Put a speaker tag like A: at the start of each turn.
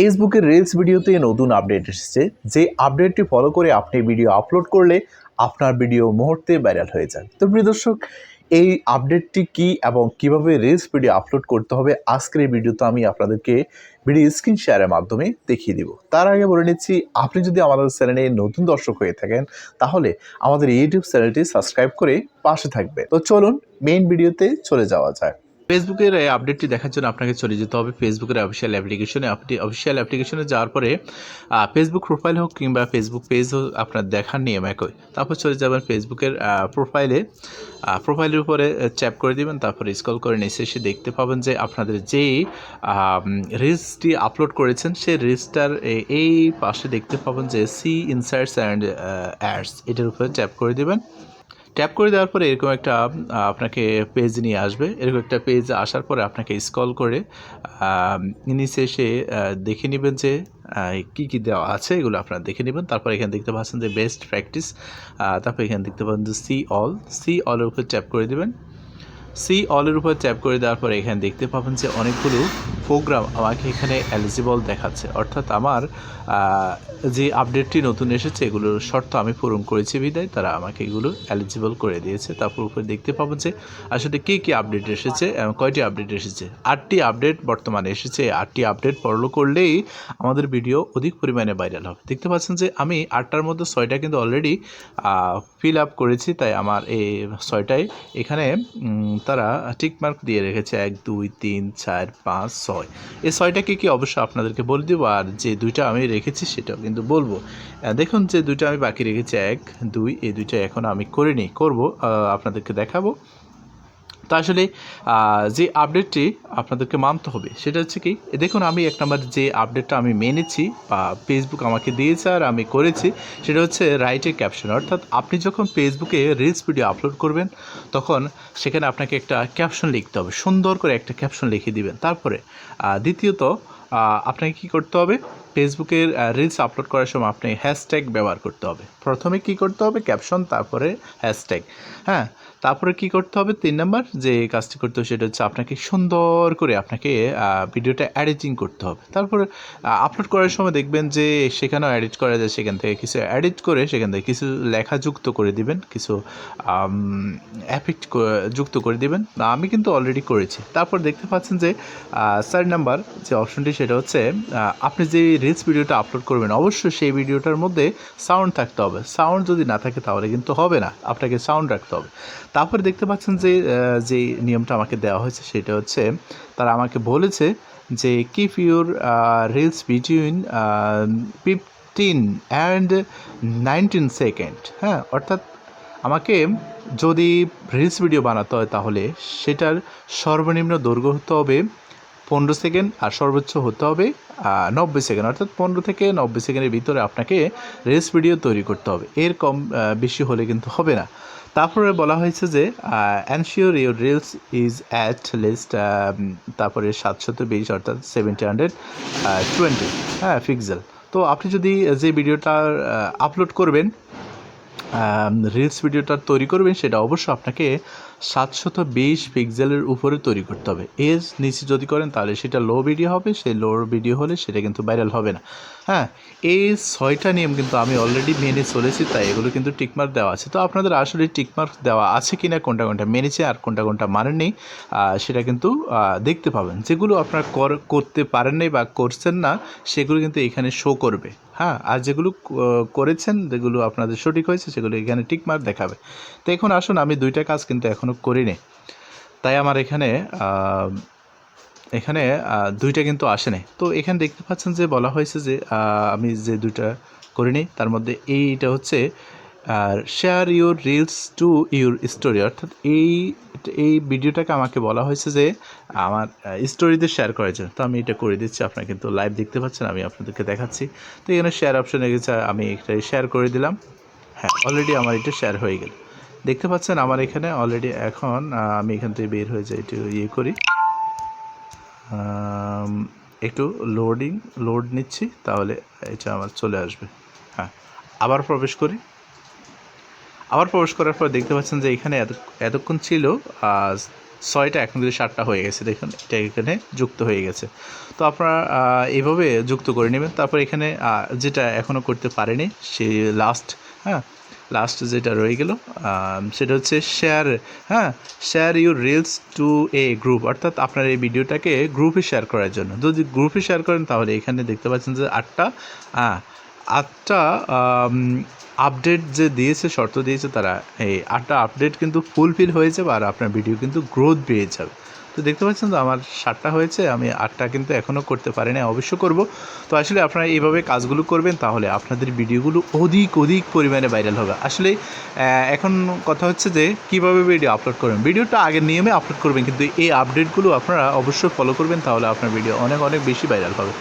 A: ফেসবুকের রিলস ভিডিওতে নতুন আপডেট এসেছে, যে আপডেটটি ফলো করে আপনি ভিডিও আপলোড করলে আপনার ভিডিও মুহূর্তে ভাইরাল হয়ে যায়। তো প্রিয় দর্শক, এই আপডেটটি কি এবং কীভাবে রিলস ভিডিও আপলোড করতে হবে, আজকের এই ভিডিওতে আমি আপনাদেরকে ভিডিও স্ক্রিন শেয়ারের মাধ্যমে দেখিয়ে দিব। তার আগে বলে নিচ্ছি, আপনি যদি আমাদের চ্যানেলে নতুন দর্শক হয়ে থাকেন, তাহলে আমাদের ইউটিউব চ্যানেলটি সাবস্ক্রাইব করে পাশে থাকবে তো চলুন মেইন ভিডিওতে চলে যাওয়া যায় ফেসবুকের এই আপডেটটি দেখার জন্য আপনাকে চলে যেতে হবে। ফেসবুকের অফিসিয়াল অ্যাপ্লিকেশনে আপনি অফিসিয়াল অ্যাপ্লিকেশনে যাওয়ার পরে ফেসবুক প্রোফাইল হোক কিংবা ফেসবুক পেজ হোক, আপনার দেখার নিয়ম একই। তারপর চলে যাবেন ফেসবুকের প্রোফাইলে প্রোফাইলের উপরে চ্যাপ করে দিবেন, তারপরে স্ক্রল করে নিচে এসে দেখতে পাবেন যে আপনাদের যেই রিলসটি আপলোড করেছেন, সেই রিলসটার এই পাশে দেখতে পাবেন যে সি ইনসাইটস অ্যান্ড অ্যাডস এটার উপরে ট্যাপ করে দিবেন। ট্যাপ করে দেওয়ার পরে এরকম একটা আপনাকে পেজ নিয়ে আসবে। এরকম একটা পেজ আসার পরে আপনাকে স্ক্রল করে নিচে এসে দেখে নেবেন যে কি কি দেওয়া আছে, এগুলো আপনারা দেখে নেবেন। তারপর এখানে দেখতে পাচ্ছেন যে বেস্ট প্র্যাকটিস তারপর এখানে দেখতে পাচ্ছেন যে সি অল সি অলের উপর ট্যাপ করে দেবেন। সি অলের উপর ট্যাপ করে দেওয়ার পরে এখানে দেখতে পাবেন যে অনেকগুলো প্রোগ্রাম আমাকে এখানে এলিজিবল দেখাচ্ছে। অর্থাৎ আমার যে আপডেটটি নতুন এসেছে, এগুলোর শর্ত আমি পূরণ করেছি বিদায়। তারা আমাকে এগুলো এলিজিবল করে দিয়েছে। তারপর উপরে দেখতে পাবেন যে আসলে কী কী আপডেট এসেছে কয়টি আপডেট এসেছে। আটটি আপডেট বর্তমানে এসেছে। আটটি আপডেট ফলো করলেই আমাদের ভিডিও অধিক পরিমাণে ভাইরাল হবে। দেখতে পাচ্ছেন যে আমি আটটার মধ্যে ছয়টা কিন্তু অলরেডি ফিল আপ করেছি। তাই আমার এই ছয়টায় এখানে তারা টিকমার্ক দিয়ে রেখেছে। এক, দুই, তিন, চার, পাঁচ ছয় এই ছয়টাকে কি অবশ্যই আপনাদেরকে বলে দেবো, আর যে দুইটা আমি রেখেছি সেটাও কিন্তু বলব। দেখুন যে দুইটা আমি বাকি রেখেছি, এক, দুই, এই দুইটা এখন আমি করিনি করব আপনাদেরকে দেখাবো। তো আসলে যে আপডেটটি আপনাদেরকে মানতে হবে, সেটা হচ্ছে কি দেখুন আমি এক নম্বর যে আপডেটটা আমি মেনেছি বা ফেসবুক আমাকে দিয়েছে আর আমি করেছি, সেটা হচ্ছে রাইটের ক্যাপশন অর্থাৎ আপনি যখন ফেসবুকে রিলস ভিডিও আপলোড করবেন, তখন সেখানে আপনাকে একটা ক্যাপশন লিখতে হবে, সুন্দর করে একটা ক্যাপশন লিখে দিবেন। তারপরে দ্বিতীয়ত আপনাকে কি করতে হবে? ফেসবুকের রিলস আপলোড করার সময় আপনি হ্যাশট্যাগ ব্যবহার করতে হবে। প্রথমে কি করতে হবে? ক্যাপশন তারপরে হ্যাশট্যাগ হ্যাঁ তারপরে কি করতে হবে? তিন নাম্বার যে কাজটি করতে হবে সেটা হচ্ছে আপনাকে সুন্দর করে আপনাকে ভিডিওটা এডিটিং করতে হবে। তারপরে আপলোড করার সময় দেখবেন যে সেখানেও এডিট করা যায়, সেখান থেকে কিছু এডিট করে সেখান থেকে কিছু লেখা যুক্ত করে দিবেন, কিছু অ্যাফেক্ট যুক্ত করে দিবেন। আমি কিন্তু অলরেডি করেছি। তারপর দেখতে পাচ্ছেন যে চার নাম্বার যে অপশনটি সেটা হচ্ছে আপনি যে রিলস ভিডিওটা আপলোড করবেন। অবশ্যই সেই ভিডিওটার মধ্যে সাউন্ড থাকতে হবে। সাউন্ড যদি না থাকে তাহলে কিন্তু হবে না। আপনাকে সাউন্ড রাখতে হবে। তারপরে দেখতে পাচ্ছেন যে আহ, যে নিয়মটা আমাকে দেওয়া হয়েছে সেটা হচ্ছে তারা আমাকে বলেছে যে keep your reels between fifteen and nineteen second হ্যাঁ অর্থাৎ আমাকে যদি রিলস ভিডিও বানাতে হয় তাহলে সেটার সর্বনিম্ন দৈর্ঘ্য হতে হবে পনেরো সেকেন্ড আর সর্বোচ্চ হতে হবে নব্বই সেকেন্ড। অর্থাৎ পনেরো থেকে নব্বই সেকেন্ডের ভিতরে আপনাকে রিলস ভিডিও তৈরি করতে হবে। এর কম বেশি হলে কিন্তু হবে না। তারপরে বলা হয়েছে যে ensure your reels is at least তারপরে সাতশত বিশ, অর্থাৎ সেভেন্টি হান্ড্রেড টোয়েন্টি হ্যাঁ পিক্সেল তো আপনি যদি যে ভিডিওটা আপলোড করবেন রিলস ভিডিওটা তৈরি করবেন, সেটা অবশ্যই আপনাকে সাতশত বিশ পিক্সেলের উপরে তৈরি করতে হবে। এর নিচে যদি করেন, তাহলে সেটা লো ভিডিও হবে সেই লো ভিডিও হলে সেটা কিন্তু ভাইরাল হবে না। হ্যাঁ এই ছয়টা নিয়ম কিন্তু আমি অলরেডি মেনে চলেছি, তাই এগুলো কিন্তু টিকমার্ক দেওয়া আছে। তো আপনাদের আসলে টিকমার্ক দেওয়া আছে কি না কোনটা কোনটা মেনেছে আর কোনটা কোনটা মানেননি সেটা কিন্তু দেখতে পাবেন। যেগুলো আপনারা কর- করতে পারেন নাই বা করছেন না, সেগুলো কিন্তু এখানে শো করবে। হ্যাঁ আর যেগুলো করেছেন, যেগুলো আপনাদের সঠিক হয়েছে, সেগুলো এখানে টিকমার্ক দেখাবে। তো এখন আসুন, আমি দুইটা কাজ কিন্তু এখনও করিনি। তাই আমার এখানে এখানে দুইটা কিন্তু আসেনি। তো এখানে দেখতে পাচ্ছেন যে বলা হয়েছে যে আমি যে দুইটা করিনি, তার মধ্যে এইটা হচ্ছে আর share your reels to your story অর্থাৎ এই এই ভিডিওটাকে আমাকে বলা হয়েছে যে আমার স্টোরিতে শেয়ার করার জন্য। তো আমি এটা করে দিচ্ছি, আপনারা কিন্তু লাইভ দেখতে পাচ্ছেন, আমি আপনাদেরকে দেখাচ্ছি। তো এখানে শেয়ার অপশনে গেছে, আমি এটা শেয়ার করে দিলাম। হ্যাঁ অলরেডি আমার এটা শেয়ার হয়ে গেল। দেখতে পাচ্ছেন, আমার এখানে অলরেডি এখন আমি এখান থেকে বের হয়ে যাই, একটু ইয়ে করি। একটু লোডিং লোড নিচ্ছি, তাহলে এটা আমার চলে আসবে। হ্যাঁ আবার প্রবেশ করি। আবার প্রবেশ করার পর দেখতে পাচ্ছেন যে এখানে এত এতক্ষণ ছিল ছয়টা এখন কিন্তু সাতটা হয়ে গেছে। দেখুন এটা এখানে যুক্ত হয়ে গেছে। তো আপনারা আহ, এইভাবে যুক্ত করে নেবেন। তারপর এখানে যেটা এখনও করতে পারেনি সেই লাস্ট হ্যাঁ লাস্ট যেটা রয়ে গেল সেটা হচ্ছে শেয়ার হ্যাঁ share your reels to a group অর্থাৎ আপনার এই ভিডিওটাকে গ্রুপে শেয়ার করার জন্য। যদি গ্রুপে শেয়ার করেন তাহলে এখানে দেখতে পাচ্ছেন যে আটটা আটটা আপডেট যে দিয়েছে, শর্ত দিয়েছে তারা, এই আটটা আপডেট কিন্তু ফুলফিল হয়েছে আর আপনার ভিডিও কিন্তু গ্রোথ পেয়ে যাবে। তো দেখতে পাচ্ছেন তো আমার সাতটা হয়েছে, আমি আটটা কিন্তু এখনও করতে পারিনি, অবশ্য করব। তো আসলে আপনারা এইভাবে কাজগুলো করবেন, তাহলে আপনাদের ভিডিওগুলো অধিক অধিক পরিমাণে ভাইরাল হবে। আসলে এখন কথা হচ্ছে যে, কীভাবে ভিডিও আপলোড করবেন? ভিডিওটা আগের নিয়মে আপলোড করবেন, কিন্তু এই আপডেটগুলো আপনারা অবশ্যই ফলো করবেন, তাহলে আপনার ভিডিও অনেক অনেক বেশি ভাইরাল হবে।